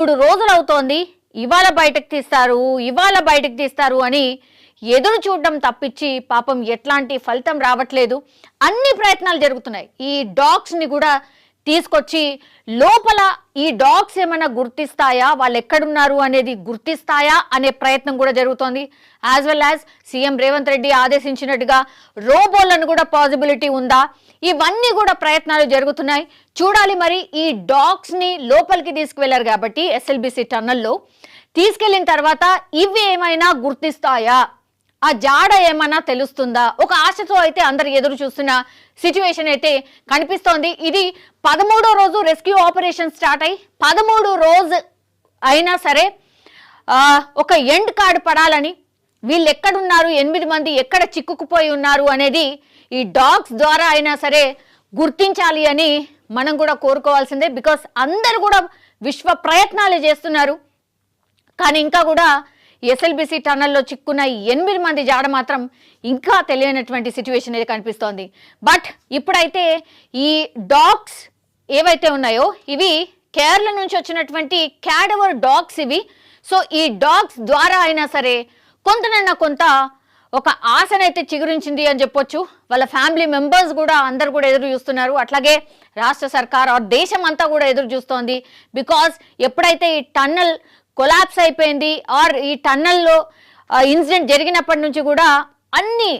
మూడు రోజులు అవుతోంది ఇవాళ బయటకు తీస్తారు ఇవాళ బయటకు తీస్తారు అని ఎదురు చూడడం తప్పించి పాపం ఎట్లాంటి ఫలితం రావట్లేదు. అన్ని ప్రయత్నాలు జరుగుతున్నాయి. ఈ డాగ్స్ని కూడా తీసుకొచ్చి లోపల ఈ డాగ్స్ ఏమైనా గుర్తిస్తాయా వాళ్ళు ఎక్కడున్నారు అనేది గుర్తిస్తాయా అనే ప్రయత్నం కూడా జరుగుతోంది. As well as CM Revanth Reddy ఆదేశించినట్టుగా రోబోలను కూడా పాసిబిలిటీ ఉందా? ఇవన్నీ కూడా ప్రయత్నాలు జరుగుతున్నాయి. చూడాలి మరి ఈ డాగ్స్ని లోపలికి తీసుకువెళ్ళారు కాబట్టి ఎస్ఎల్బిసి టన్నల్లో. తీసుకెళ్ళిన తర్వాత ఇవి ఏమైనా గుర్తిస్తాయా? ఆ జాడ ఏమన్నా తెలుస్తుందా? ఒక ఆశతో అయితే అందరు ఎదురు చూస్తున్న సిచ్యువేషన్ అయితే కనిపిస్తోంది. ఇది పదమూడో రోజు రెస్క్యూ ఆపరేషన్ స్టార్ట్ అయి పదమూడు రోజు అయినా సరే ఒక ఎండ్ కార్డు పడాలని. వీళ్ళు ఎక్కడున్నారు? ఎనిమిది మంది ఎక్కడ చిక్కుకుపోయి ఉన్నారు అనేది ఈ డాగ్స్ ద్వారా అయినా సరే గుర్తించాలి అని మనం కూడా కోరుకోవాల్సిందే బికాస్ అందరు కూడా విశ్వ ప్రయత్నాలు చేస్తున్నారు. కానీ ఇంకా కూడా ఎస్ఎల్బిసి టన్నల్లో చిక్కున్న ఎనిమిది మంది జాడ మాత్రం ఇంకా తెలియనటువంటి సిచ్యువేషన్ అయితే కనిపిస్తోంది. బట్ ఇప్పుడైతే ఈ డాగ్స్ ఏవైతే ఉన్నాయో ఇవి కేరళ నుంచి వచ్చినటువంటి క్యాడవర్ డాగ్స్ ఇవి. సో ఈ డాగ్స్ ద్వారా అయినా సరే కొంతనన్నా కొంత ఒక ఆశనైతే చిగురించింది అని చెప్పొచ్చు. వాళ్ళ ఫ్యామిలీ మెంబర్స్ కూడా అందరు కూడా ఎదురు చూస్తున్నారు. అట్లాగే రాష్ట్ర సర్కార్ ఆర్ దేశం అంతా కూడా ఎదురు చూస్తోంది. బికాస్ ఎప్పుడైతే ఈ టన్నల్ కొలాప్స్ అయిపోయింది ఆర్ ఈ టన్నల్లో ఇన్సిడెంట్ జరిగినప్పటి నుంచి కూడా అన్ని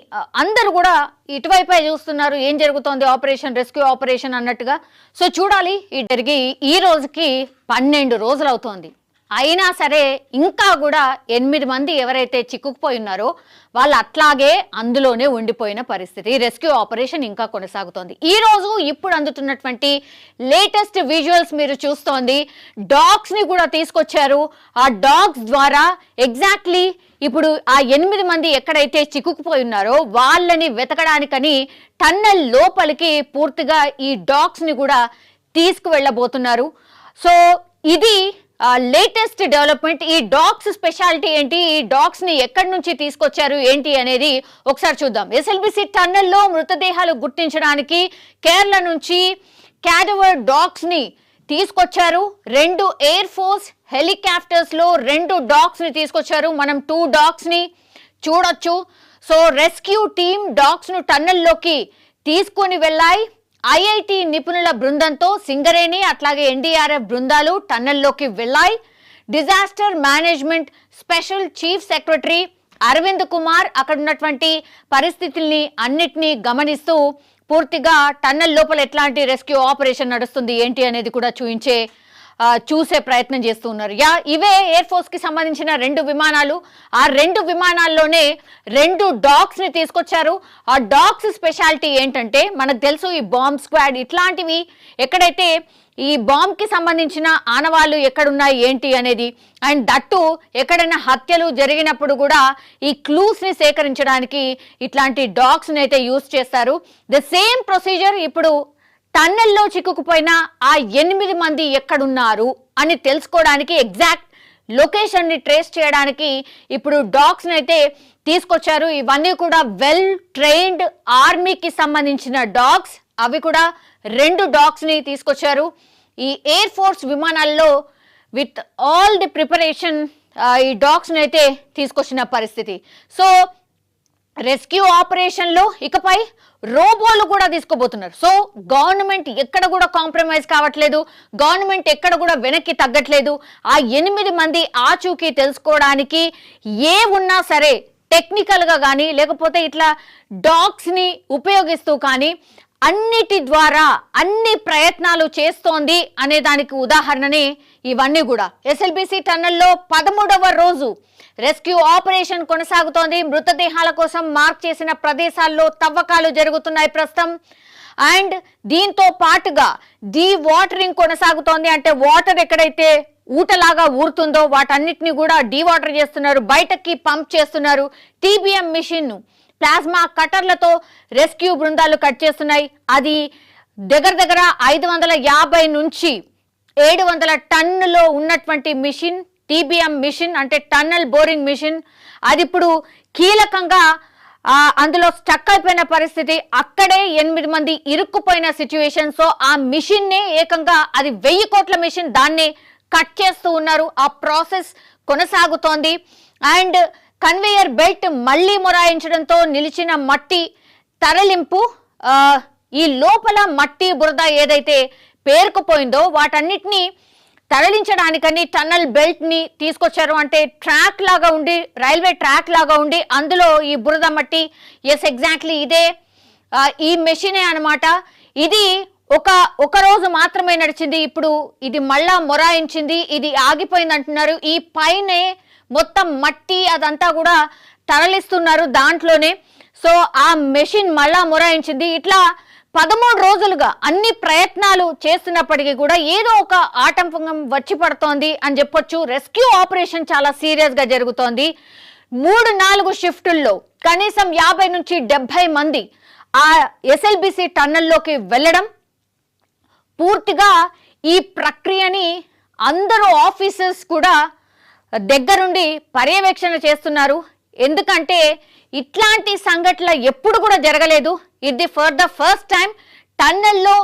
అందరూ కూడా ఇటువైపే చూస్తున్నారు. ఏం జరుగుతోంది? ఆపరేషన్ రెస్క్యూ ఆపరేషన్ అన్నట్టుగా. సో చూడాలి ఈ జరిగి ఈ రోజుకి పన్నెండు రోజులు అవుతోంది. అయినా సరే ఇంకా కూడా ఎనిమిది మంది ఎవరైతే చిక్కుకుపోయి ఉన్నారో వాళ్ళు అట్లాగే అందులోనే ఉండిపోయిన పరిస్థితి. రెస్క్యూ ఆపరేషన్ ఇంకా కొనసాగుతోంది. ఈ రోజు ఇప్పుడు అందుతున్నటువంటి లేటెస్ట్ విజువల్స్ మీరు చూస్తోంది. డాగ్స్ని కూడా తీసుకొచ్చారు. ఆ డాగ్స్ ద్వారా ఎగ్జాక్ట్లీ ఇప్పుడు ఆ ఎనిమిది మంది ఎక్కడైతే చిక్కుకుపోయి ఉన్నారో వాళ్ళని వెతకడానికని టన్నెల్ లోపలికి పూర్తిగా ఈ డాగ్స్ని కూడా తీసుకువెళ్ళబోతున్నారు. సో ఇది లేటెస్ట్ డెవలప్మెంట్ ఈ డాగ్స్ స్పెషాలిటీ ఏంటి? ఈ డాగ్స్ని ఎక్కడి నుంచి తీసుకొచ్చారు? ఏంటి అనేది ఒకసారి చూద్దాం. ఎస్ఎల్బిసి టన్నెల్లో మృతదేహాలు గుర్తించడానికి కేరళ నుంచి క్యాడవర్ డాగ్స్ని తీసుకొచ్చారు. రెండు ఎయిర్ ఫోర్స్ హెలికాప్టర్స్లో రెండు డాగ్స్ని తీసుకొచ్చారు. మనం టూ డాగ్స్ని చూడొచ్చు. సో రెస్క్యూ టీమ్ డాగ్స్ను టన్నెల్లోకి తీసుకొని వెళ్ళాయి. ఐఐటి నిపుణుల బృందంతో సింగరేణి అట్లాగే ఎన్డీఆర్ఎఫ్ బృందాలు టన్నెల్లోకి వెళ్ళాయి. Disaster management special chief secretary Arvind Kumar అక్కడ ఉన్నటువంటి పరిస్థితుల్ని అన్నిటినీ గమనిస్తూ పూర్తిగా టన్నెల్ లోపల ఎట్లాంటి రెస్క్యూ ఆపరేషన్ నడుస్తుంది ఏంటి అనేది కూడా చూయించే చూసే ప్రయత్నం చేస్తూ ఉన్నారు. యా ఇవే ఎయిర్ ఫోర్స్కి సంబంధించిన రెండు విమానాలు. ఆ రెండు విమానాల్లోనే రెండు డాగ్స్ని తీసుకొచ్చారు. ఆ డాగ్స్ స్పెషాలిటీ ఏంటంటే మనకు తెలుసు ఈ బాంబ్ స్క్వాడ్ ఇట్లాంటివి ఎక్కడైతే ఈ బాంబ్కి సంబంధించిన ఆనవాళ్ళు ఎక్కడున్నాయి ఏంటి అనేది అండ్ దట్టు ఎక్కడైనా హత్యలు జరిగినప్పుడు కూడా ఈ క్లూస్ని సేకరించడానికి ఇట్లాంటి డాగ్స్ని అయితే యూస్ చేస్తారు. ద సేమ్ ప్రొసీజర్ ఇప్పుడు టన్నెల్లో చిక్కుకుపోయిన ఆ ఎనిమిది మంది ఎక్కడున్నారు అని తెలుసుకోవడానికి ఎగ్జాక్ట్ లొకేషన్ని ట్రేస్ చేయడానికి ఇప్పుడు డాగ్స్ అయితే తీసుకొచ్చారు. ఇవన్నీ కూడా వెల్ ట్రైన్డ్ ఆర్మీకి సంబంధించిన డాగ్స్. అవి కూడా రెండు డాగ్స్ని తీసుకొచ్చారు. ఈ ఎయిర్ ఫోర్స్ విమానాల్లో విత్ ఆల్ ది ప్రిపరేషన్ ఈ డాగ్స్ని అయితే తీసుకొచ్చిన పరిస్థితి. సో రెస్క్యూ ఆపరేషన్లో ఇకపై రోబోలు కూడా తీసుకోబోతున్నారు. సో గవర్నమెంట్ ఎక్కడ కూడా కాంప్రమైజ్ కావట్లేదు. గవర్నమెంట్ ఎక్కడ కూడా వెనక్కి తగ్గట్లేదు. ఆ ఎనిమిది మంది ఆచూకీ తెలుసుకోవడానికి ఏ ఉన్నా సరే టెక్నికల్గా కానీ లేకపోతే ఇట్లా డాగ్స్ని ఉపయోగిస్తూ కానీ అన్నిటి ద్వారా అన్ని ప్రయత్నాలు చేస్తోంది అనే దానికి ఉదాహరణనే ఇవన్నీ కూడా. ఎస్ఎల్బిసి టన్నెల్లో పదమూడవ రోజు రెస్క్యూ ఆపరేషన్ కొనసాగుతోంది. మృతదేహాల కోసం మార్క్ చేసిన ప్రదేశాల్లో తవ్వకాలు జరుగుతున్నాయి ప్రస్తుతం. అండ్ దీంతో పాటుగా డీ వాటరింగ్ కొనసాగుతోంది. అంటే వాటర్ ఎక్కడైతే ఊటలాగా ఊరుతుందో వాటన్నిటిని కూడా డీ వాటర్ చేస్తున్నారు. బయటకి పంప్ చేస్తున్నారు. టీబీఎం మిషన్ను ప్లాస్మా కట్టర్లతో రెస్క్యూ బృందాలు కట్ చేస్తున్నాయి. అది దగ్గర దగ్గర ఐదు వందల యాభై నుంచి ఏడు వందల టన్నులో ఉన్నటువంటి మిషన్ టీబీఎం మిషన్ అంటే టన్నల్ బోరింగ్ మిషన్. అది ఇప్పుడు కీలకంగా అందులో స్టక్ అయిపోయిన పరిస్థితి. అక్కడే ఎనిమిది మంది ఇరుక్కుపోయిన సిచ్యువేషన్ సో ఆ మిషన్నే ఏకంగా అది వెయ్యి కోట్ల మిషన్ దాన్ని కట్ చేస్తూ ఉన్నారు. ఆ ప్రాసెస్ కొనసాగుతోంది. అండ్ కన్వేయర్ బెల్ట్ మళ్ళీ మొరాయించడంతో నిలిచిన మట్టి తరలింపు ఈ లోపల మట్టి బురద ఏదైతే పేరుకుపోయిందో వాటన్నిటినీ తరలించడానికని టన్నల్ బెల్ట్ని తీసుకొచ్చారు. అంటే ట్రాక్ లాగా ఉండి రైల్వే ట్రాక్ లాగా ఉండి అందులో ఈ బురద మట్టి ఎస్ ఎగ్జాక్ట్లీ ఇదే ఈ మెషినే అనమాట ఇది ఒక ఒక రోజు మాత్రమే నడిచింది. ఇప్పుడు ఇది మళ్ళా మొరాయించింది. ఇది ఆగిపోయింది అంటున్నారు ఈ పైనే మొత్తం మట్టి అదంతా కూడా తరలిస్తున్నారు దాంట్లోనే. సో ఆ మెషిన్ మళ్ళా మొరాయించింది. ఇట్లా పదమూడు రోజులుగా అన్ని ప్రయత్నాలు చేస్తున్నప్పటికీ కూడా ఏదో ఒక ఆటంకం వచ్చి పడుతోంది అని చెప్పొచ్చు. రెస్క్యూ ఆపరేషన్ చాలా సీరియస్గా జరుగుతోంది. మూడు నాలుగు షిఫ్టుల్లో కనీసం యాభై నుంచి డెబ్బై మంది ఆ ఎస్ఎల్బిసి టన్నల్లోకి వెళ్ళడం పూర్తిగా ఈ ప్రక్రియని అందరూ ఆఫీసర్స్ కూడా దగ్గరుండి పర్యవేక్షణ చేస్తున్నారు. ఎందుకంటే ఇట్లాంటి సంఘటనలు ఎప్పుడు కూడా జరగలేదు. ఇది ఫర్ ద ఫస్ట్ టైం టన్నెల్లో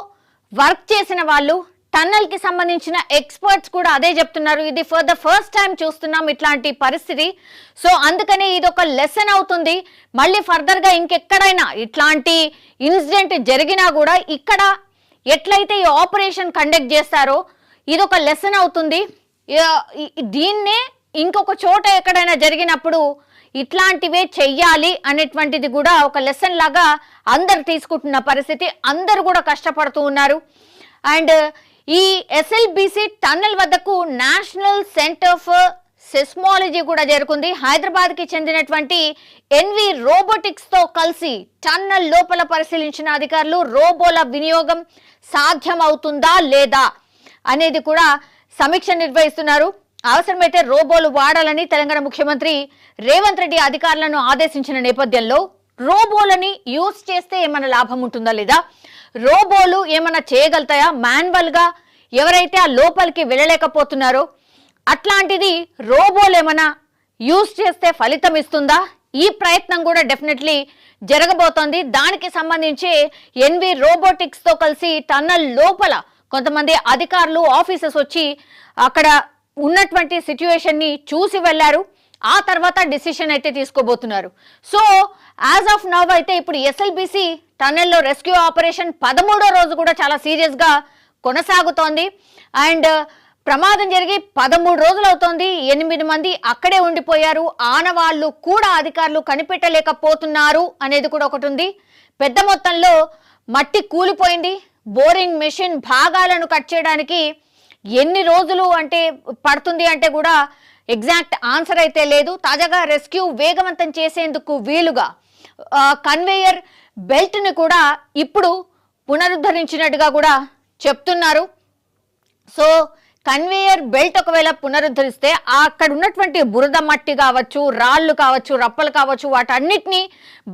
వర్క్ చేసిన వాళ్ళు టన్నల్కి సంబంధించిన ఎక్స్పర్ట్స్ కూడా అదే చెప్తున్నారు. ఇది ఫర్ ద ఫస్ట్ టైం చూస్తున్నాం ఇట్లాంటి పరిస్థితి. సో అందుకని ఇది ఒక లెసన్ అవుతుంది. మళ్ళీ ఫర్దర్గా ఇంకెక్కడైనా ఇట్లాంటి ఇన్సిడెంట్ జరిగినా కూడా ఇక్కడ ఎట్లయితే ఈ ఆపరేషన్ కండక్ట్ చేస్తారో ఇది ఒక లెసన్ అవుతుంది దీన్నే ఇంకొక చోట ఎక్కడైనా జరిగినప్పుడు ఇట్లాంటివే చెయ్యాలి అనేటువంటిది కూడా ఒక లెసన్ లాగా అందరు తీసుకుంటున్న పరిస్థితి. అందరు కూడా కష్టపడుతూ ఉన్నారు. అండ్ ఈ ఎస్ఎల్బిసి టన్నెల్ వద్దకు నేషనల్ సెంటర్ ఫర్ సెస్మాలజీ కూడా జరుగుతుంది హైదరాబాద్కి చెందినటువంటి ఎన్వి రోబోటిక్స్తో కలిసి టన్నల్ లోపల పరిశీలించిన అధికారులు రోబోల వినియోగం సాధ్యమవుతుందా లేదా అనేది కూడా సమీక్ష నిర్వహిస్తున్నారు. అవసరమైతే రోబోలు వాడాలని తెలంగాణ ముఖ్యమంత్రి రేవంత్ రెడ్డి అధికారులను ఆదేశించిన నేపథ్యంలో రోబోలని యూజ్ చేస్తే ఏమైనా లాభం ఉంటుందా లేదా? రోబోలు ఏమైనా చేయగలుగుతాయా? మాన్యువల్గా ఎవరైతే ఆ లోపలికి వెళ్ళలేకపోతున్నారో అట్లాంటిది రోబోలు ఏమైనా యూజ్ చేస్తే ఫలితం ఇస్తుందా? ఈ ప్రయత్నం కూడా డెఫినెట్లీ జరగబోతోంది. దానికి సంబంధించి ఎన్వి రోబోటిక్స్తో కలిసి టన్నల్ లోపల కొంతమంది అధికారులు ఆఫీసర్స్ వచ్చి అక్కడ ఉన్నటువంటి సిచ్యువేషన్ని చూసి వెళ్ళారు. ఆ తర్వాత డిసిషన్ అయితే తీసుకోబోతున్నారు. సో యాజ్ ఆఫ్ నవ్ అయితే ఇప్పుడు ఎస్ఎల్బిసి టనెల్లో రెస్క్యూ ఆపరేషన్ పదమూడో రోజు కూడా చాలా సీరియస్గా కొనసాగుతోంది. అండ్ ప్రమాదం జరిగి పదమూడు రోజులు అవుతోంది. ఎనిమిది మంది అక్కడే ఉండిపోయారు. ఆనవాళ్ళు కూడా అధికారులు కనిపెట్టలేకపోతున్నారు అనేది కూడా ఒకటి ఉంది. పెద్ద మొత్తంలో మట్టి కూలిపోయింది. బోరింగ్ మెషిన్ భాగాలను కట్ చేయడానికి ఎన్ని రోజులు అంటే పడుతుంది అంటే కూడా ఎగ్జాక్ట్ ఆన్సర్ అయితే లేదు. తాజాగా రెస్క్యూ వేగవంతం చేసేందుకు వీలుగా కన్వేయర్ బెల్ట్ని కూడా ఇప్పుడు పునరుద్ధరించినట్టుగా కూడా చెప్తున్నారు. సో కన్వేయర్ బెల్ట్ ఒకవేళ పునరుద్ధరిస్తే అక్కడ ఉన్నటువంటి బురద మట్టి కావచ్చు రాళ్ళు కావచ్చు రప్పలు కావచ్చు వాటన్నిటిని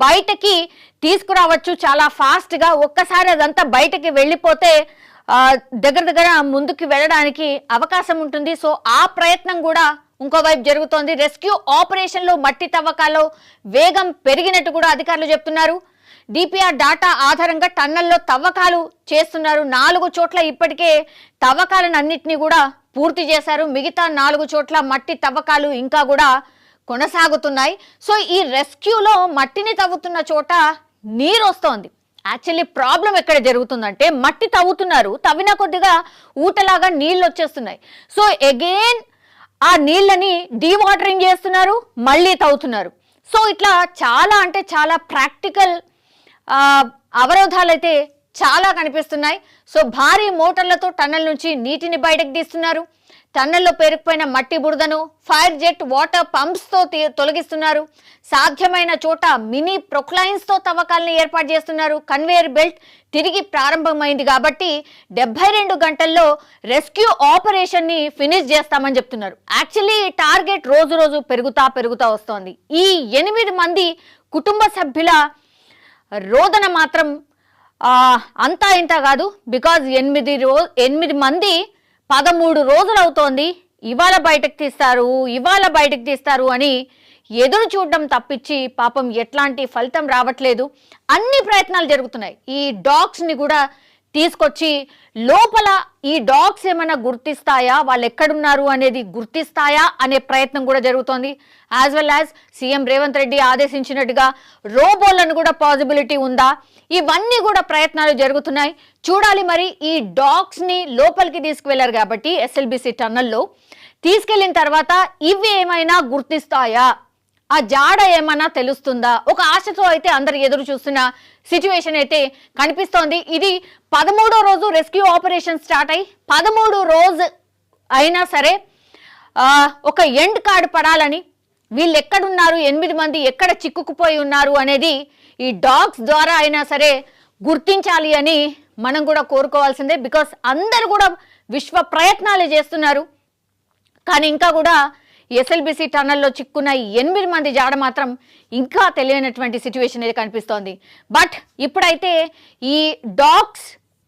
బయటకి తీసుకురావచ్చు. చాలా ఫాస్ట్గా ఒక్కసారి అదంతా బయటకి వెళ్ళిపోతే దగ్గర దగ్గర ముందుకు వెళ్ళడానికి అవకాశం ఉంటుంది. సో ఆ ప్రయత్నం కూడా ఇంకోవైపు జరుగుతోంది. రెస్క్యూ ఆపరేషన్లో మట్టి తవ్వకాల్లో వేగం పెరిగినట్టు కూడా అధికారులు చెప్తున్నారు. డిపిఆర్ డాటా ఆధారంగా టన్నల్లో తవ్వకాలు చేస్తున్నారు. నాలుగు చోట్ల ఇప్పటికే తవ్వకాలను అన్నింటినీ కూడా పూర్తి చేశారు. మిగతా నాలుగు చోట్ల మట్టి తవ్వకాలు ఇంకా కూడా కొనసాగుతున్నాయి. సో ఈ రెస్క్యూలో మట్టిని తవ్వుతున్న చోట నీరు వస్తోంది. యాక్చువల్లీ ప్రాబ్లం ఎక్కడ జరుగుతుందంటే మట్టి తవ్వుతున్నారు తవ్విన కొద్దిగా ఊటలాగా నీళ్ళు వచ్చేస్తున్నాయి. సో అగైన్ ఆ నీళ్ళని డీవాటరింగ్ చేస్తున్నారు మళ్ళీ తవ్వుతున్నారు. సో ఇట్లా చాలా అంటే చాలా ప్రాక్టికల్ అవరోధాలు అయితే చాలా కనిపిస్తున్నాయి. సో భారీ మోటార్లతో టన్నెల్ నుంచి నీటిని బయటకు తీస్తున్నారు. టన్నెల్లో పేరుకుపోయిన మట్టి బురదను ఫైర్ జెట్ వాటర్ పంప్స్తో తొలగిస్తున్నారు. సాధ్యమైన చోట మినీ ప్రొక్లైన్స్తో తవ్వకాలను ఏర్పాటు చేస్తున్నారు. కన్వేయర్ బెల్ట్ తిరిగి ప్రారంభమైంది కాబట్టి డెబ్బై రెండు గంటల్లో రెస్క్యూ ఆపరేషన్ని ఫినిష్ చేస్తామని చెప్తున్నారు. యాక్చువల్లీ టార్గెట్ రోజు రోజు పెరుగుతా పెరుగుతా వస్తోంది. ఈ ఎనిమిది మంది కుటుంబ సభ్యుల రోదన మాత్రం అంతా ఇంత కాదు. బికాజ్ ఎనిమిది రో ఎనిమిది మంది పదమూడు రోజులు అవుతోంది ఇవాళ బయటకు తీస్తారు ఇవాళ బయటకు తీస్తారు అని ఎదురు చూడడం తప్పించి పాపం ఎట్లాంటి ఫలితం రావట్లేదు. అన్ని ప్రయత్నాలు జరుగుతున్నాయి. ఈ డాగ్స్ని కూడా తీసుకొచ్చి లోపల ఈ డాగ్స్ ఏమైనా గుర్తిస్తాయా? వాళ్ళు ఎక్కడున్నారు అనేది గుర్తిస్తాయా అనే ప్రయత్నం కూడా జరుగుతోంది. As well as CM Revanth Reddy ఆదేశించినట్టుగా రోబోలను కూడా పాసిబిలిటీ ఉందా? ఇవన్నీ కూడా ప్రయత్నాలు జరుగుతున్నాయి. చూడాలి మరి ఈ డాగ్స్ని లోపలికి తీసుకువెళ్ళారు కాబట్టి ఎస్ఎల్బిసి టన్నల్లో. తీసుకెళ్ళిన తర్వాత ఇవి ఏమైనా గుర్తిస్తాయా? ఆ జాడ ఏమన్నా తెలుస్తుందా? ఒక ఆశతో అయితే అందరు ఎదురు చూస్తున్న సిచ్యువేషన్ అయితే కనిపిస్తోంది. ఇది పదమూడో రోజు రెస్క్యూ ఆపరేషన్ స్టార్ట్ అయ్యి పదమూడు రోజు అయినా సరే ఒక ఎండ్ కార్డు పడాలని వీళ్ళు ఎక్కడున్నారు ఎనిమిది మంది ఎక్కడ చిక్కుకుపోయి ఉన్నారు అనేది ఈ డాగ్స్ ద్వారా అయినా సరే గుర్తించాలి అని మనం కూడా కోరుకోవాల్సిందే. బికాస్ అందరు కూడా విశ్వ ప్రయత్నాలు చేస్తున్నారు. కానీ ఇంకా కూడా ఎస్ఎల్బిసి టన్నల్లో చిక్కున్న ఎనిమిది మంది జాడ మాత్రం ఇంకా తెలియనటువంటి సిచ్యువేషన్ అనేది కనిపిస్తోంది. బట్ ఇప్పుడైతే ఈ డాగ్స్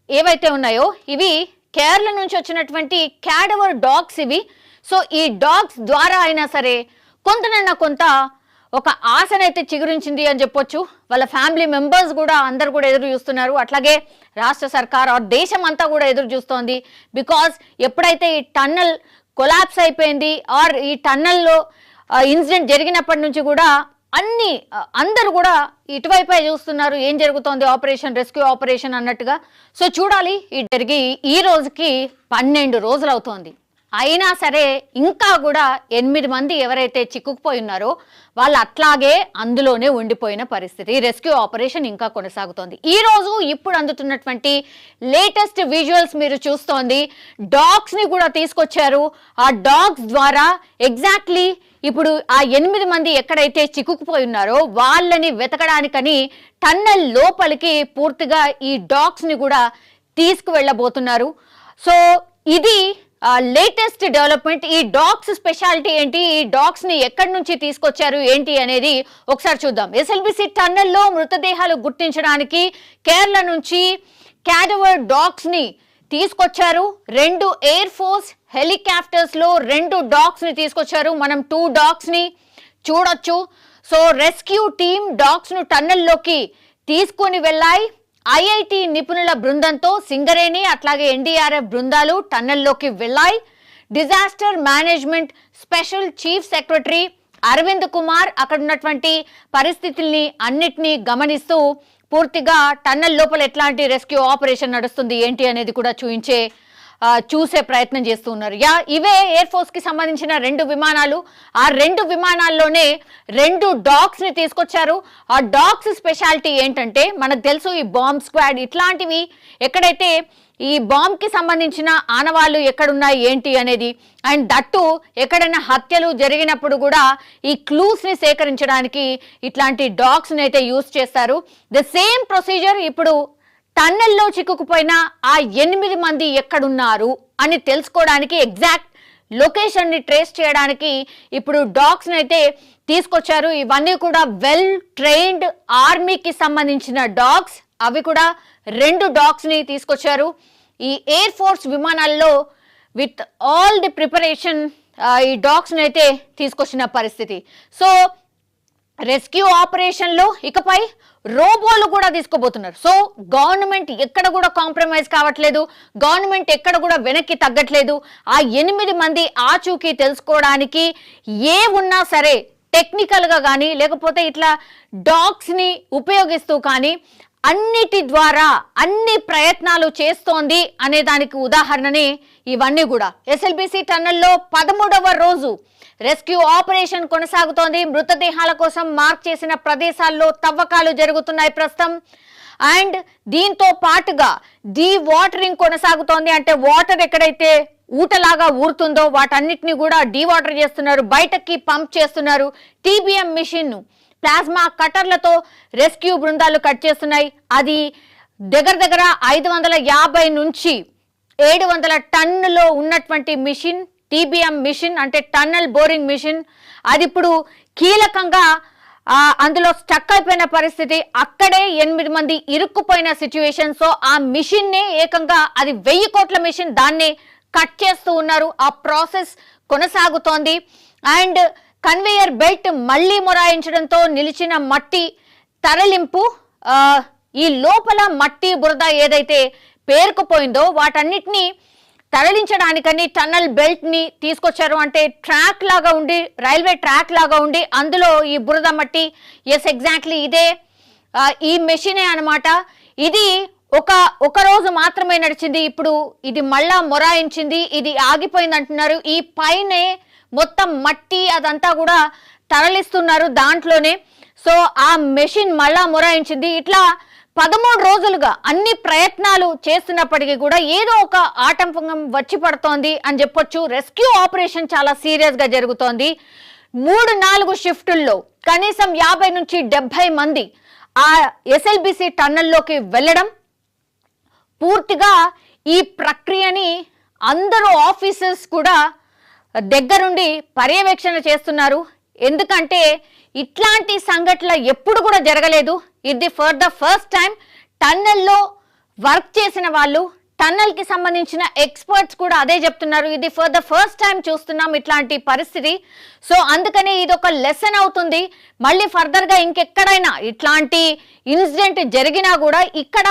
ఏవైతే ఉన్నాయో ఇవి కేరళ నుంచి వచ్చినటువంటి క్యాడవర్ డాగ్స్ ఇవి. సో ఈ డాగ్స్ ద్వారా అయినా సరే కొంతనన్నా కొంత ఒక ఆశనైతే చిగురించింది అని చెప్పొచ్చు. వాళ్ళ ఫ్యామిలీ మెంబర్స్ కూడా అందరు కూడా ఎదురు చూస్తున్నారు. అట్లాగే రాష్ట్ర సర్కార్ ఆ దేశం అంతా కూడా ఎదురు చూస్తోంది. బికాస్ ఎప్పుడైతే ఈ టన్నల్ కొలాప్స్ అయిపోయింది. ఆర్ ఈ టన్నల్లో ఇన్సిడెంట్ జరిగినప్పటి నుంచి కూడా అన్ని అందరు అందరూ కూడా ఇటువైపే చూస్తున్నారు. ఏం జరుగుతోంది? ఆపరేషన్ రెస్క్యూ ఆపరేషన్ అన్నట్టుగా. సో చూడాలి ఈ జరిగి ఈ రోజుకి పన్నెండు రోజులు అవుతోంది అయినా సరే ఇంకా కూడా ఎనిమిది మంది ఎవరైతే చిక్కుకుపోయి ఉన్నారో వాళ్ళు అట్లాగే అందులోనే ఉండిపోయిన పరిస్థితి. రెస్క్యూ ఆపరేషన్ ఇంకా కొనసాగుతోంది. ఈ రోజు ఇప్పుడు అందుతున్నటువంటి లేటెస్ట్ విజువల్స్ మీరు చూస్తోంది. డాగ్స్ని కూడా తీసుకొచ్చారు. ఆ డాగ్స్ ద్వారా ఎగ్జాక్ట్లీ ఇప్పుడు ఆ ఎనిమిది మంది ఎక్కడైతే చిక్కుకుపోయి ఉన్నారో వాళ్ళని వెతకడానికని టన్నెల్ లోపలికి పూర్తిగా ఈ డాగ్స్ని కూడా తీసుకువెళ్ళబోతున్నారు. సో ఇది లేటెస్ట్ డెవలప్మెంట్ ఈ డాగ్స్ స్పెషాలిటీ ఏంటి? ఈ డాగ్స్ని ఎక్కడి నుంచి తీసుకొచ్చారు? ఏంటి అనేది ఒకసారి చూద్దాం. ఎస్ఎల్బిసి టన్నల్లో మృతదేహాలు గుర్తించడానికి కేరళ నుంచి క్యాడవర్ డాగ్స్ని తీసుకొచ్చారు. రెండు ఎయిర్ ఫోర్స్ హెలికాప్టర్స్లో రెండు డాగ్స్ని తీసుకొచ్చారు. మనం టూ డాగ్స్ని చూడొచ్చు. సో రెస్క్యూ టీమ్ డాగ్స్ను టన్నెల్లోకి తీసుకొని వెళ్ళాయి. ఐఐటి నిపుణుల బృందంతో సింగరేణి అట్లాగే ఎన్డీఆర్ఎఫ్ బృందాలు టన్నెల్లోకి వెళ్ళాయి. Disaster management special chief secretary Arvind Kumar అక్కడ ఉన్నటువంటి పరిస్థితుల్ని అన్నిటినీ గమనిస్తూ పూర్తిగా టన్నెల్ లోపల ఎట్లాంటి రెస్క్యూ ఆపరేషన్ నడుస్తుంది ఏంటి అనేది కూడా చూయించే చూసే ప్రయత్నం చేస్తూ ఉన్నారు. యా ఇవే ఎయిర్ ఫోర్స్కి సంబంధించిన రెండు విమానాలు. ఆ రెండు విమానాల్లోనే రెండు డాగ్స్ని తీసుకొచ్చారు. ఆ డాగ్స్ స్పెషాలిటీ ఏంటంటే మనకు తెలుసు ఈ బాంబ్ స్క్వాడ్ ఇట్లాంటివి ఎక్కడైతే ఈ బాంబ్కి సంబంధించిన ఆనవాళ్ళు ఎక్కడున్నాయి ఏంటి అనేది అండ్ దట్టు ఎక్కడైనా హత్యలు జరిగినప్పుడు కూడా ఈ క్లూస్ని సేకరించడానికి ఇట్లాంటి డాగ్స్ని అయితే యూస్ చేస్తారు. ద సేమ్ ప్రొసీజర్ ఇప్పుడు టన్నెల్లో చిక్కుకుపోయిన ఆ ఎనిమిది మంది ఎక్కడున్నారు అని తెలుసుకోవడానికి ఎగ్జాక్ట్ లొకేషన్ని ట్రేస్ చేయడానికి ఇప్పుడు డాగ్స్ అయితే తీసుకొచ్చారు. ఇవన్నీ కూడా వెల్ ట్రైన్డ్ ఆర్మీకి సంబంధించిన డాగ్స్. అవి కూడా రెండు డాగ్స్ని తీసుకొచ్చారు. ఈ ఎయిర్ ఫోర్స్ విమానాల్లో విత్ ఆల్ ది ప్రిపరేషన్ ఈ డాగ్స్ని అయితే తీసుకొచ్చిన పరిస్థితి. సో రెస్క్యూ ఆపరేషన్లో ఇకపై రోబోలు కూడా తీసుకోబోతున్నారు సో గవర్నమెంట్ ఎక్కడ కూడా కాంప్రమైజ్ కావట్లేదు. గవర్నమెంట్ ఎక్కడ కూడా వెనక్కి తగ్గట్లేదు. ఆ ఎనిమిది మంది ఆచూకీ తెలుసుకోవడానికి ఏ ఉన్నా సరే టెక్నికల్గా కానీ లేకపోతే ఇట్లా డాగ్స్ని ఉపయోగిస్తూ కానీ అన్నిటి ద్వారా అన్ని ప్రయత్నాలు చేస్తోంది అనే దానికి ఉదాహరణనే ఇవన్నీ కూడా. ఎస్ఎల్బిసి టన్నెల్లో పదమూడవ రోజు రెస్క్యూ ఆపరేషన్ కొనసాగుతోంది. మృతదేహాల కోసం మార్క్ చేసిన ప్రదేశాల్లో తవ్వకాలు జరుగుతున్నాయి ప్రస్తుతం. అండ్ దీంతో పాటుగా డీ వాటరింగ్ కొనసాగుతోంది. అంటే వాటర్ ఎక్కడైతే ఊటలాగా ఊరుతుందో వాటన్నిటిని కూడా డీ వాటర్ చేస్తున్నారు. బయటకి పంప్ చేస్తున్నారు. టీబీఎం మిషన్ను ప్లాస్మా కట్టర్లతో రెస్క్యూ బృందాలు కట్ చేస్తున్నాయి. అది దగ్గర దగ్గర ఐదు వందల యాభై నుంచి ఏడు వందల టన్నులో ఉన్నటువంటి మిషన్ టీబీఎం మిషన్ అంటే టన్నల్ బోరింగ్ మిషన్. అది ఇప్పుడు కీలకంగా అందులో స్టక్ అయిపోయిన పరిస్థితి. అక్కడే ఎనిమిది మంది ఇరుక్కుపోయిన సిచ్యువేషన్ సో ఆ మిషన్ నే ఏకంగా అది వెయ్యి కోట్ల మిషన్ దాన్ని కట్ చేస్తూ ఉన్నారు. ఆ ప్రాసెస్ కొనసాగుతోంది. అండ్ కన్వేయర్ బెల్ట్ మళ్ళీ మొరాయించడంతో నిలిచిన మట్టి తరలింపు ఈ లోపల మట్టి బురద ఏదైతే పేరుకుపోయిందో వాటన్నిటినీ తరలించడానికని టన్నల్ బెల్ట్ని తీసుకొచ్చారు. అంటే ట్రాక్ లాగా ఉండి రైల్వే ట్రాక్ లాగా ఉండి అందులో ఈ బురద మట్టి. ఎస్ ఎగ్జాక్ట్లీ ఇదే. ఈ మెషినే అనమాట ఇది ఒక ఒక రోజు మాత్రమే నడిచింది. ఇప్పుడు ఇది మళ్ళా మొరాయించింది. ఇది ఆగిపోయింది అంటున్నారు ఈ పైనే మొత్తం మట్టి అదంతా కూడా తరలిస్తున్నారు దాంట్లోనే. సో ఆ మెషిన్ మళ్ళా మొరాయించింది. ఇట్లా పదమూడు రోజులుగా అన్ని ప్రయత్నాలు చేస్తున్నప్పటికీ కూడా ఏదో ఒక ఆటంకం వచ్చి పడుతోంది అని చెప్పొచ్చు. రెస్క్యూ ఆపరేషన్ చాలా సీరియస్గా జరుగుతోంది. మూడు నాలుగు షిఫ్టుల్లో కనీసం యాభై నుంచి డెబ్బై మంది ఆ ఎస్ఎల్బిసి టన్నెల్లోకి వెళ్ళడం పూర్తిగా ఈ ప్రక్రియని అందరూ ఆఫీసర్స్ కూడా దగ్గరుండి పర్యవేక్షణ చేస్తున్నారు. ఎందుకంటే ఇట్లాంటి సంఘటనలు ఎప్పుడు కూడా జరగలేదు. ఇది ఫర్ ద ఫస్ట్ టైం టన్నెల్లో వర్క్ చేసిన వాళ్ళు టన్నెల్కి సంబంధించిన ఎక్స్పర్ట్స్ కూడా అదే చెప్తున్నారు. ఇది ఫర్ ద ఫస్ట్ టైం చూస్తున్నాం ఇట్లాంటి పరిస్థితి. సో అందుకని ఇది ఒక లెసన్ అవుతుంది. మళ్ళీ ఫర్దర్గా ఇంకెక్కడైనా ఇట్లాంటి ఇన్సిడెంట్ జరిగినా కూడా ఇక్కడ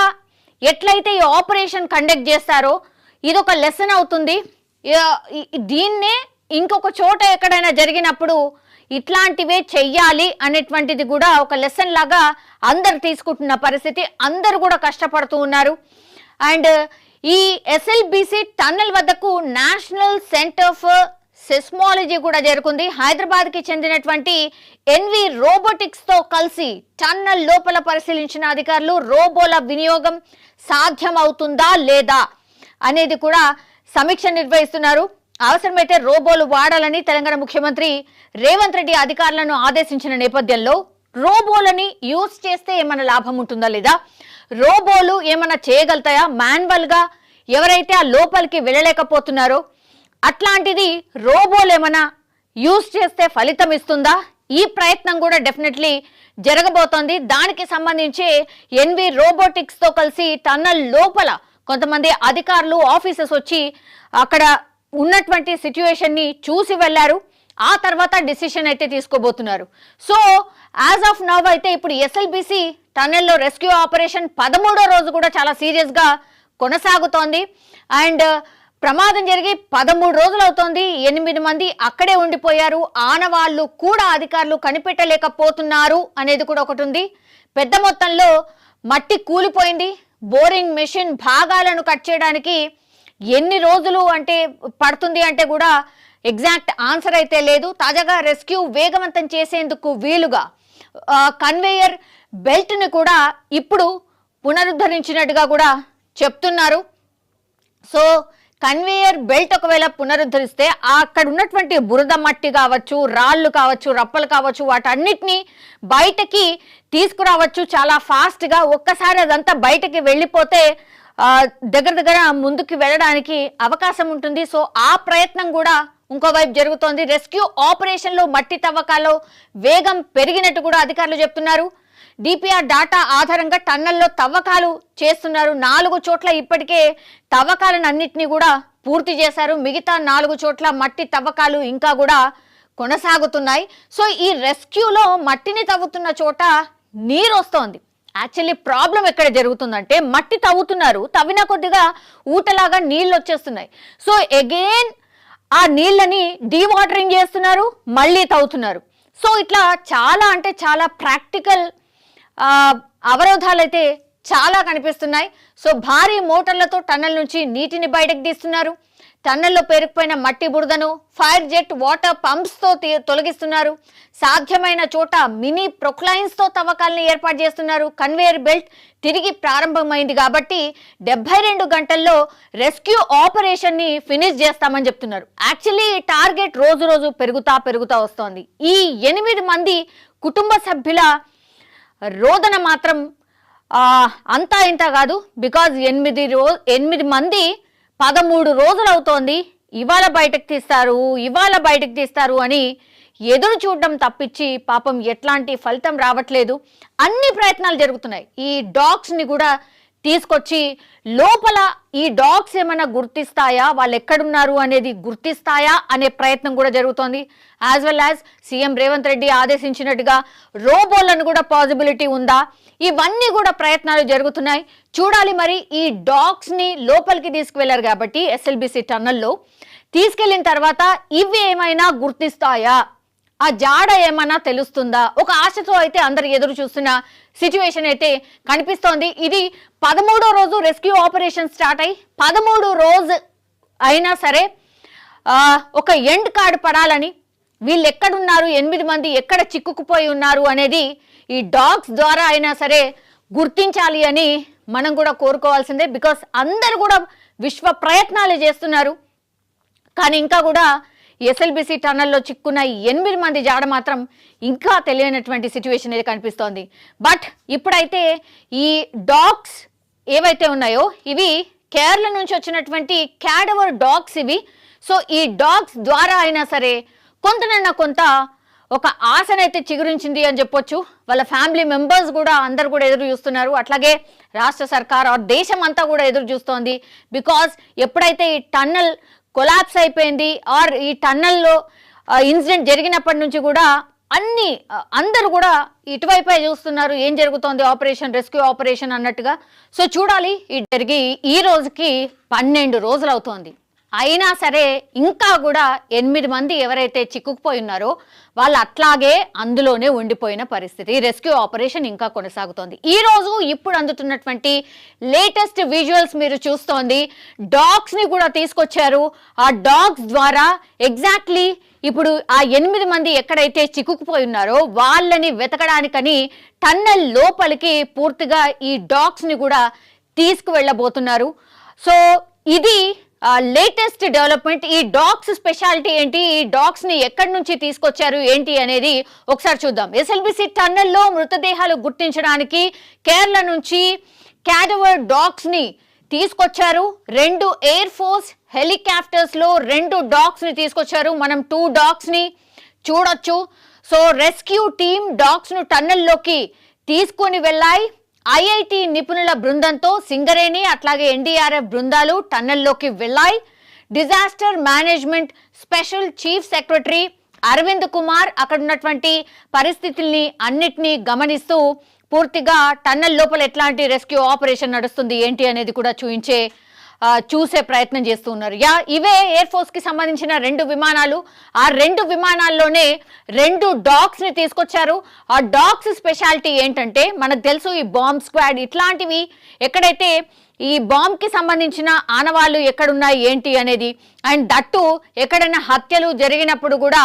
ఎట్లయితే ఈ ఆపరేషన్ కండక్ట్ చేస్తారో ఇది ఒక లెసన్ అవుతుంది దీన్నే ఇంకొక చోట ఎక్కడైనా జరిగినప్పుడు ఇట్లాంటివే చెయ్యాలి అనేటువంటిది కూడా ఒక లెసన్ లాగా అందరు తీసుకుంటున్న పరిస్థితి. అందరు కూడా కష్టపడుతూ ఉన్నారు. అండ్ ఈ ఎస్ఎల్బిసి టన్నెల్ వద్దకు నేషనల్ సెంటర్ ఫర్ సెస్మాలజీ కూడా జరుగుతుంది హైదరాబాద్కి చెందినటువంటి ఎన్వి రోబోటిక్స్తో కలిసి టన్నల్ లోపల పరిశీలించిన అధికారులు రోబోల వినియోగం సాధ్యమవుతుందా లేదా అనేది కూడా సమీక్ష నిర్వహిస్తున్నారు. అవసరమైతే రోబోలు వాడాలని తెలంగాణ ముఖ్యమంత్రి రేవంత్ రెడ్డి అధికారులను ఆదేశించిన నేపథ్యంలో రోబోలని యూజ్ చేస్తే ఏమైనా లాభం ఉంటుందా లేదా? రోబోలు ఏమైనా చేయగలుగుతాయా? మాన్యువల్గా ఎవరైతే ఆ లోపలికి వెళ్ళలేకపోతున్నారో అట్లాంటిది రోబోలు ఏమైనా యూజ్ చేస్తే ఫలితం ఇస్తుందా? ఈ ప్రయత్నం కూడా డెఫినెట్లీ జరగబోతోంది. దానికి సంబంధించి ఎన్వి రోబోటిక్స్తో కలిసి టన్నల్ లోపల కొంతమంది అధికారులు ఆఫీసర్స్ వచ్చి అక్కడ ఉన్నటువంటి సిచ్యువేషన్ని చూసి వెళ్ళారు ఆ తర్వాత డిసిషన్ అయితే తీసుకోబోతున్నారు. సో యాజ్ ఆఫ్ నవ్ అయితే ఇప్పుడు ఎస్ఎల్బిసి టనెల్లో రెస్క్యూ ఆపరేషన్ పదమూడో రోజు కూడా చాలా సీరియస్గా కొనసాగుతోంది. అండ్ uh, ప్రమాదం జరిగి పదమూడు రోజులు అవుతోంది. ఎనిమిది మంది అక్కడే ఉండిపోయారు. ఆనవాళ్ళు కూడా అధికారులు కనిపెట్టలేకపోతున్నారు అనేది కూడా ఒకటి ఉంది. పెద్ద మొత్తంలో మట్టి కూలిపోయింది. బోరింగ్ మెషిన్ భాగాలను కట్ చేయడానికి ఎన్ని రోజులు అంటే పడుతుంది అంటే కూడా ఎగ్జాక్ట్ ఆన్సర్ అయితే లేదు. తాజాగా రెస్క్యూ వేగవంతం చేసేందుకు వీలుగా కన్వేయర్ బెల్ట్ని కూడా ఇప్పుడు పునరుద్ధరించినట్టుగా కూడా చెప్తున్నారు. సో కన్వేయర్ బెల్ట్ ఒకవేళ పునరుద్ధరిస్తే అక్కడ ఉన్నటువంటి బురద మట్టి కావచ్చు రాళ్ళు కావచ్చు రప్పలు కావచ్చు వాటన్నిటిని బయటకి తీసుకురావచ్చు. చాలా ఫాస్ట్గా ఒక్కసారి అదంతా బయటకి వెళ్ళిపోతే దగ్గర దగ్గర ముందుకు వెళ్ళడానికి అవకాశం ఉంటుంది. సో ఆ ప్రయత్నం కూడా ఇంకోవైపు జరుగుతోంది. రెస్క్యూ ఆపరేషన్లో మట్టి తవ్వకాల్లో వేగం పెరిగినట్టు కూడా అధికారులు చెప్తున్నారు. డిపిఆర్ డాటా ఆధారంగా టన్నల్లో తవ్వకాలు చేస్తున్నారు. నాలుగు చోట్ల ఇప్పటికే తవ్వకాలను అన్నింటినీ కూడా పూర్తి చేశారు. మిగతా నాలుగు చోట్ల మట్టి తవ్వకాలు ఇంకా కూడా కొనసాగుతున్నాయి. సో ఈ రెస్క్యూలో మట్టిని తవ్వుతున్న చోట నీరు వస్తోంది యాక్చువల్లీ ప్రాబ్లం ఎక్కడ జరుగుతుందంటే మట్టి తవ్వుతున్నారు. తవ్విన కొద్దిగా ఊటలాగా నీళ్ళు వచ్చేస్తున్నాయి. సో అగైన్ ఆ నీళ్ళని డీవాటరింగ్ చేస్తున్నారు మళ్ళీ తవ్వుతున్నారు. సో ఇట్లా చాలా అంటే చాలా ప్రాక్టికల్ అవరోధాలైతే చాలా కనిపిస్తున్నాయి. సో భారీ మోటార్లతో టన్నెల్ నుంచి నీటిని బయటకు తీస్తున్నారు. టన్నెల్లో పేరుకుపోయిన మట్టి బురదను ఫైర్ జెట్ వాటర్ పంప్స్తో తొలగిస్తున్నారు. సాధ్యమైన చోట మినీ ప్రొక్లైన్స్తో తవ్వకాలను ఏర్పాటు చేస్తున్నారు. కన్వేయర్ బెల్ట్ తిరిగి ప్రారంభమైంది కాబట్టి డెబ్బై రెండు గంటల్లో రెస్క్యూ ఆపరేషన్ని ఫినిష్ చేస్తామని చెప్తున్నారు. యాక్చువల్లీ ఈ టార్గెట్ రోజు రోజు పెరుగుతా పెరుగుతా వస్తోంది. ఈ ఎనిమిది మంది కుటుంబ సభ్యుల రోదన మాత్రం అంతా ఇంత కాదు. బికాజ్ ఎనిమిది రో ఎనిమిది మంది పదమూడు రోజులు అవుతోంది ఇవాళ బయటకు తీస్తారు ఇవాళ బయటకు తీస్తారు అని ఎదురు చూడడం తప్పించి పాపం ఎట్లాంటి ఫలితం రావట్లేదు. అన్ని ప్రయత్నాలు జరుగుతున్నాయి. ఈ డాగ్స్ని కూడా తీసుకొచ్చి లోపల ఈ డాగ్స్ ఏమైనా గుర్తిస్తాయా? వాళ్ళు ఎక్కడున్నారు అనేది గుర్తిస్తాయా అనే ప్రయత్నం కూడా జరుగుతోంది. As well as CM Revanth Reddy ఆదేశించినట్టుగా రోబోలను కూడా పాసిబిలిటీ ఉందా? ఇవన్నీ కూడా ప్రయత్నాలు జరుగుతున్నాయి. చూడాలి మరి ఈ డాగ్స్ని లోపలికి తీసుకువెళ్ళారు కాబట్టి ఎస్ఎల్బిసి టన్నల్లో. తీసుకెళ్ళిన తర్వాత ఇవి ఏమైనా గుర్తిస్తాయా? ఆ జాడ ఏమన్నా తెలుస్తుందా? ఒక ఆశతో అయితే అందరు ఎదురు చూస్తున్న సిచ్యువేషన్ అయితే కనిపిస్తోంది. ఇది పదమూడో రోజు రెస్క్యూ ఆపరేషన్ స్టార్ట్ అయ్యి పదమూడు రోజు అయినా సరే ఒక ఎండ్ కార్డు పడాలని వీళ్ళు ఎక్కడున్నారు ఎనిమిది మంది ఎక్కడ చిక్కుకుపోయి ఉన్నారు అనేది ఈ డాగ్స్ ద్వారా అయినా సరే గుర్తించాలి అని మనం కూడా కోరుకోవాల్సిందే బికాస్ అందరు కూడా విశ్వ ప్రయత్నాలు చేస్తున్నారు. కానీ ఇంకా కూడా ఎస్ఎల్బిసి టన్నల్లో చిక్కున్న ఈ ఎనిమిది మంది జాడ మాత్రం ఇంకా తెలియనటువంటి సిచ్యువేషన్ అయితే కనిపిస్తోంది. బట్ ఇప్పుడైతే ఈ డాగ్స్ ఏవైతే ఉన్నాయో ఇవి కేరళ నుంచి వచ్చినటువంటి క్యాడవర్ డాగ్స్ ఇవి. సో ఈ డాగ్స్ ద్వారా అయినా సరే కొంతనన్నా కొంత ఒక ఆశనైతే చిగురించింది అని చెప్పొచ్చు. వాళ్ళ ఫ్యామిలీ మెంబర్స్ కూడా అందరు కూడా ఎదురు చూస్తున్నారు. అట్లాగే రాష్ట్ర సర్కార్ ఆర్ దేశం అంతా కూడా ఎదురు చూస్తోంది. బికాస్ ఎప్పుడైతే ఈ టన్నల్ కొలాప్స్ అయిపోయింది ఆర్ ఈ టన్నల్లో ఇన్సిడెంట్ జరిగినప్పటి నుంచి కూడా అన్ని అందరూ కూడా ఇటువైపే చూస్తున్నారు. ఏం జరుగుతోంది? ఆపరేషన్ రెస్క్యూ ఆపరేషన్ అన్నట్టుగా. సో చూడాలి ఇది జరిగి ఈ రోజుకి పన్నెండు రోజులు అవుతోంది. అయినా సరే ఇంకా కూడా ఎనిమిది మంది ఎవరైతే చిక్కుకుపోయి ఉన్నారో వాళ్ళు అట్లాగే అందులోనే ఉండిపోయిన పరిస్థితి. రెస్క్యూ ఆపరేషన్ ఇంకా కొనసాగుతోంది. ఈ రోజు ఇప్పుడు అందుతున్నటువంటి లేటెస్ట్ విజువల్స్ మీరు చూస్తోంది. డాగ్స్ని కూడా తీసుకొచ్చారు. ఆ డాగ్స్ ద్వారా ఎగ్జాక్ట్లీ ఇప్పుడు ఆ ఎనిమిది మంది ఎక్కడైతే చిక్కుకుపోయి ఉన్నారో వాళ్ళని వెతకడానికని టన్నెల్ లోపలికి పూర్తిగా ఈ డాగ్స్ని కూడా తీసుకువెళ్ళబోతున్నారు. సో ఇది లేటెస్ట్ డెవలప్మెంట్ ఈ డాగ్స్ స్పెషాలిటీ ఏంటి? ఈ డాగ్స్ని ఎక్కడి నుంచి తీసుకొచ్చారు? ఏంటి అనేది ఒకసారి చూద్దాం. ఎస్ఎల్బిసి టన్నెల్లో మృతదేహాలు గుర్తించడానికి కేరళ నుంచి క్యాడవర్ డాగ్స్ని తీసుకొచ్చారు. రెండు ఎయిర్ ఫోర్స్ హెలికాప్టర్స్లో రెండు డాగ్స్ని తీసుకొచ్చారు. మనం టూ డాగ్స్ని చూడొచ్చు. సో రెస్క్యూ టీమ్ డాగ్స్ను టన్నెల్లోకి తీసుకొని వెళ్ళాయి. ఐఐటి నిపుణుల బృందంతో సింగరేణి అట్లాగే ఎన్డీఆర్ఎఫ్ బృందాలు టన్నెల్లోకి వెళ్ళాయి. Disaster management special chief secretary Arvind Kumar అక్కడ ఉన్నటువంటి పరిస్థితుల్ని అన్నిటినీ గమనిస్తూ పూర్తిగా టన్నెల్ లోపల ఎట్లాంటి రెస్క్యూ ఆపరేషన్ నడుస్తుంది ఏంటి అనేది కూడా చూపించే చూసే ప్రయత్నం చేస్తూ ఉన్నారు. యా ఇవే ఎయిర్ ఫోర్స్కి సంబంధించిన రెండు విమానాలు. ఆ రెండు విమానాల్లోనే రెండు డాగ్స్ని తీసుకొచ్చారు. ఆ డాగ్స్ స్పెషాలిటీ ఏంటంటే మనకు తెలుసు ఈ బాంబ్ స్క్వాడ్ ఇట్లాంటివి ఎక్కడైతే ఈ బాంబ్కి సంబంధించిన ఆనవాళ్ళు ఎక్కడున్నాయి ఏంటి అనేది అండ్ దట్టు ఎక్కడైనా హత్యలు జరిగినప్పుడు కూడా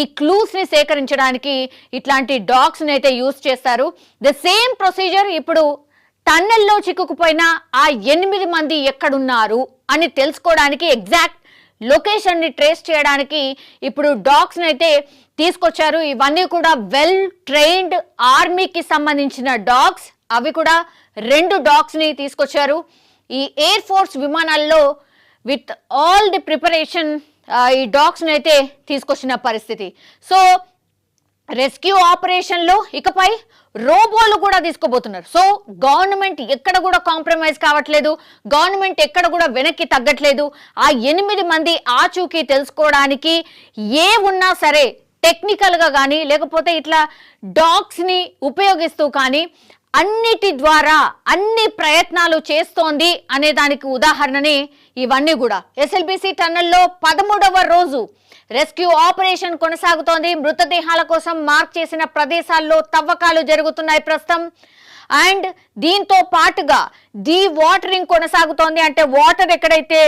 ఈ క్లూస్ని సేకరించడానికి ఇట్లాంటి డాగ్స్ని అయితే యూస్ చేస్తారు. ద సేమ్ ప్రొసీజర్ ఇప్పుడు టన్నెల్లో చిక్కుకుపోయిన ఆ ఎనిమిది మంది ఎక్కడున్నారు అని తెలుసుకోవడానికి ఎగ్జాక్ట్ లొకేషన్ని ట్రేస్ చేయడానికి ఇప్పుడు డాగ్స్ అయితే తీసుకొచ్చారు. ఇవన్నీ కూడా వెల్ ట్రైన్డ్ ఆర్మీకి సంబంధించిన డాగ్స్. అవి కూడా రెండు డాగ్స్ని తీసుకొచ్చారు. ఈ ఎయిర్ ఫోర్స్ విమానాల్లో విత్ ఆల్ ది ప్రిపరేషన్ ఈ డాగ్స్ని అయితే తీసుకొచ్చిన పరిస్థితి. సో రెస్క్యూ ఆపరేషన్లో ఇకపై రోబోలు కూడా తీసుకోబోతున్నారు సో గవర్నమెంట్ ఎక్కడ కూడా కాంప్రమైజ్ కావట్లేదు. గవర్నమెంట్ ఎక్కడ కూడా వెనక్కి తగ్గట్లేదు. ఆ ఎనిమిది మంది ఆచూకీ తెలుసుకోవడానికి ఏ ఉన్నా సరే టెక్నికల్గా కానీ లేకపోతే ఇట్లా డాగ్స్ని ఉపయోగిస్తూ కానీ అన్నిటి ద్వారా అన్ని ప్రయత్నాలు చేస్తోంది అనే దానికి ఉదాహరణని ఇవన్నీ కూడా. ఎస్ఎల్బిసి టన్నెల్లో పదమూడవ రోజు రెస్క్యూ ఆపరేషన్ కొనసాగుతోంది. మృతదేహాల కోసం మార్క్ చేసిన ప్రదేశాల్లో తవ్వకాలు జరుగుతున్నాయి ప్రస్తుతం. అండ్ దీంతో పాటుగా డీ వాటరింగ్ కొనసాగుతోంది. అంటే వాటర్ ఎక్కడైతే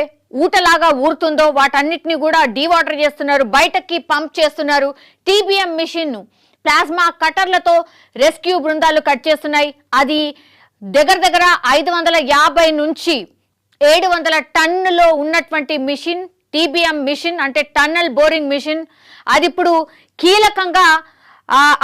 ఊటలాగా ఊరుతుందో వాటన్నిటిని కూడా డీ వాటర్ చేస్తున్నారు. బయటకి పంప్ చేస్తున్నారు. టీబీఎం మిషన్ను ప్లాస్మా కట్టర్లతో రెస్క్యూ బృందాలు కట్ చేస్తున్నాయి. అది దగ్గర దగ్గర ఐదు వందల యాభై నుంచి ఏడు వందల టన్నులో ఉన్నటువంటి మిషన్ టీబీఎం మిషన్ అంటే టన్నల్ బోరింగ్ మిషన్. అది ఇప్పుడు కీలకంగా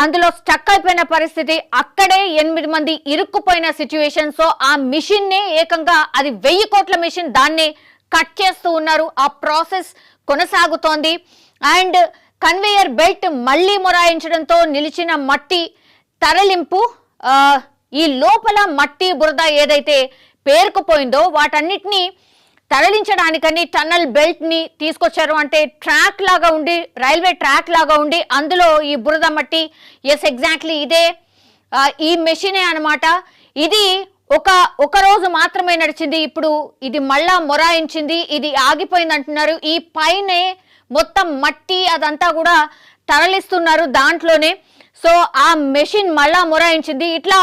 అందులో స్టక్ అయిపోయిన పరిస్థితి. అక్కడే ఎనిమిది మంది ఇరుక్కుపోయిన సిచ్యువేషన్ సో ఆ మిషన్ నే ఏకంగా అది వెయ్యి కోట్ల మిషన్ దాన్నే కట్ చేస్తూ ఉన్నారు. ఆ ప్రాసెస్ కొనసాగుతోంది. అండ్ కన్వేయర్ బెల్ట్ మళ్ళీ మొరాయించడంతో నిలిచిన మట్టి తరలింపు ఈ లోపల మట్టి బురద ఏదైతే పేరుకుపోయిందో వాటన్నిటిని తరలించడానికని టన్నల్ బెల్ట్ని తీసుకొచ్చారు. అంటే ట్రాక్ లాగా ఉండి రైల్వే ట్రాక్ లాగా ఉండి అందులో ఈ బురద మట్టి. ఎస్ ఎగ్జాక్ట్లీ ఇదే. ఈ మెషినే అనమాట ఇది ఒక ఒక రోజు మాత్రమే నడిచింది. ఇప్పుడు ఇది మళ్ళా మొరాయించింది. ఇది ఆగిపోయింది అంటున్నారు ఈ పైనే మొత్తం మట్టి అదంతా కూడా తరలిస్తున్నారు దాంట్లోనే. సో ఆ మెషిన్ మళ్ళా మొరాయించింది. ఇట్లా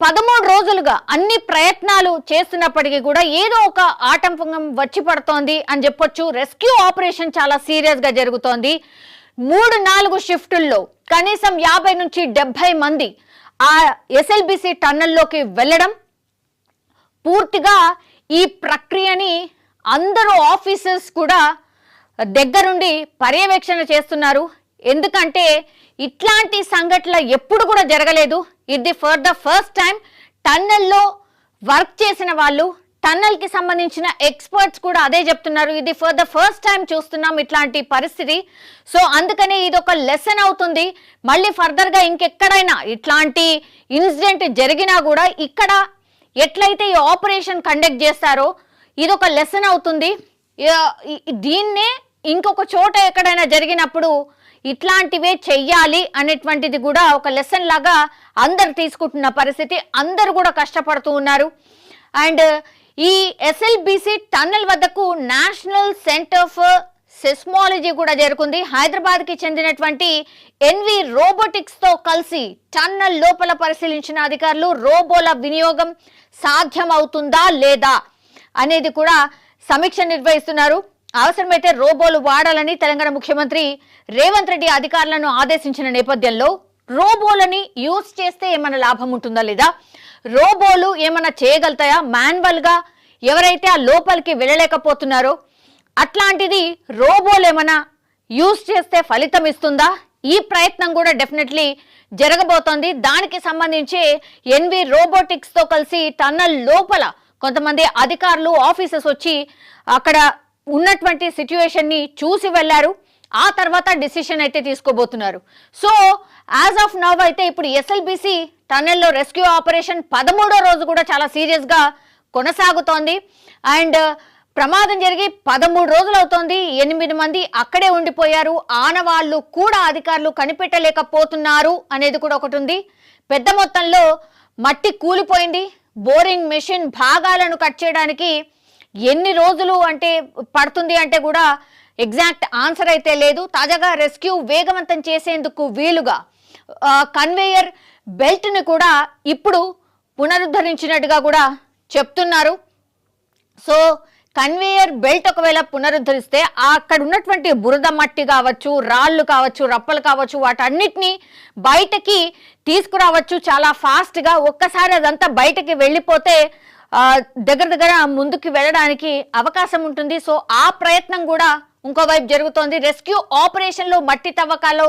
పదమూడు రోజులుగా అన్ని ప్రయత్నాలు చేస్తున్నప్పటికీ కూడా ఏదో ఒక ఆటంకం వచ్చి పడుతోంది అని చెప్పొచ్చు. రెస్క్యూ ఆపరేషన్ చాలా సీరియస్గా జరుగుతోంది. మూడు నాలుగు షిఫ్టుల్లో కనీసం యాభై నుంచి డెబ్బై మంది ఆ ఎస్ఎల్బిసి టన్నెల్లోకి వెళ్ళడం పూర్తిగా ఈ ప్రక్రియని అందరూ ఆఫీసర్స్ కూడా దగ్గరుండి పర్యవేక్షణ చేస్తున్నారు. ఎందుకంటే ఇట్లాంటి సంఘటనలు ఎప్పుడు కూడా జరగలేదు. ఇది ఫర్ ద ఫస్ట్ టైం టన్నెల్లో వర్క్ చేసిన వాళ్ళు టన్నెల్కి సంబంధించిన ఎక్స్పర్ట్స్ కూడా అదే చెప్తున్నారు. ఇది ఫర్ ద ఫస్ట్ టైం చూస్తున్నాం ఇట్లాంటి పరిస్థితి. సో అందుకనే ఇది ఒక లెసన్ అవుతుంది. మళ్ళీ ఫర్దర్గా ఇంకెక్కడైనా ఇట్లాంటి ఇన్సిడెంట్ జరిగినా కూడా ఇక్కడ ఎట్లయితే ఈ ఆపరేషన్ కండక్ట్ చేస్తారో ఇది ఒక లెసన్ అవుతుంది. దీన్నే ఇంకొక చోట ఎక్కడైనా జరిగినప్పుడు ఇట్లాంటివే చెయ్యాలి అనేటువంటిది కూడా ఒక లెసన్ లాగా అందరు తీసుకుంటున్న పరిస్థితి. అందరు కూడా కష్టపడుతూ ఉన్నారు. అండ్ ఈ ఎస్ఎల్బిసి టన్నెల్ వద్దకు నేషనల్ సెంటర్ ఫర్ సెస్మాలజీ కూడా జరుగుతుంది హైదరాబాద్కి చెందినటువంటి ఎన్వి రోబోటిక్స్తో కలిసి టన్నల్ లోపల పరిశీలించిన అధికారులు రోబోల వినియోగం సాధ్యమవుతుందా లేదా అనేది కూడా సమీక్ష నిర్వహిస్తున్నారు. అవసరమైతే రోబోలు వాడాలని తెలంగాణ ముఖ్యమంత్రి రేవంత్ రెడ్డి అధికారులను ఆదేశించిన నేపథ్యంలో రోబోలని యూజ్ చేస్తే ఏమైనా లాభం ఉంటుందా లేదా? రోబోలు ఏమైనా చేయగలుగుతాయా? మాన్యువల్గా ఎవరైతే ఆ లోపలికి వెళ్ళలేకపోతున్నారో అట్లాంటిది రోబోలు ఏమైనా యూజ్ చేస్తే ఫలితం ఇస్తుందా? ఈ ప్రయత్నం కూడా డెఫినెట్లీ జరగబోతోంది. దానికి సంబంధించి ఎన్వి రోబోటిక్స్తో కలిసి టన్నల్ లోపల కొంతమంది అధికారులు ఆఫీసర్స్ వచ్చి అక్కడ ఉన్నటువంటి సిచ్యువేషన్ని చూసి వెళ్ళారు ఆ తర్వాత డిసిషన్ అయితే తీసుకోబోతున్నారు. సో యాజ్ ఆఫ్ నవ్ అయితే ఇప్పుడు ఎస్ఎల్బిసి టనెల్లో రెస్క్యూ ఆపరేషన్ పదమూడో రోజు కూడా చాలా సీరియస్గా కొనసాగుతోంది. అండ్ uh, ప్రమాదం జరిగి పదమూడు రోజులు అవుతోంది. ఎనిమిది మంది అక్కడే ఉండిపోయారు. ఆనవాళ్ళు కూడా అధికారులు కనిపెట్టలేకపోతున్నారు అనేది కూడా ఒకటి ఉంది. పెద్ద మొత్తంలో మట్టి కూలిపోయింది. బోరింగ్ మెషిన్ భాగాలను కట్ చేయడానికి ఎన్ని రోజులు అంటే పడుతుంది అంటే కూడా ఎగ్జాక్ట్ ఆన్సర్ అయితే లేదు. తాజాగా రెస్క్యూ వేగవంతం చేసేందుకు వీలుగా కన్వేయర్ బెల్ట్ని కూడా ఇప్పుడు పునరుద్ధరించినట్టుగా కూడా చెప్తున్నారు. సో కన్వేయర్ బెల్ట్ ఒకవేళ పునరుద్ధరిస్తే అక్కడ ఉన్నటువంటి బురద మట్టి కావచ్చు రాళ్ళు కావచ్చు రప్పలు కావచ్చు వాటన్నిటిని బయటకి తీసుకురావచ్చు. చాలా ఫాస్ట్గా ఒక్కసారి అదంతా బయటకి వెళ్ళిపోతే దగ్గర దగ్గర ముందుకు వెళ్ళడానికి అవకాశం ఉంటుంది. సో ఆ ప్రయత్నం కూడా ఇంకోవైపు జరుగుతోంది. రెస్క్యూ ఆపరేషన్లో మట్టి తవ్వకాల్లో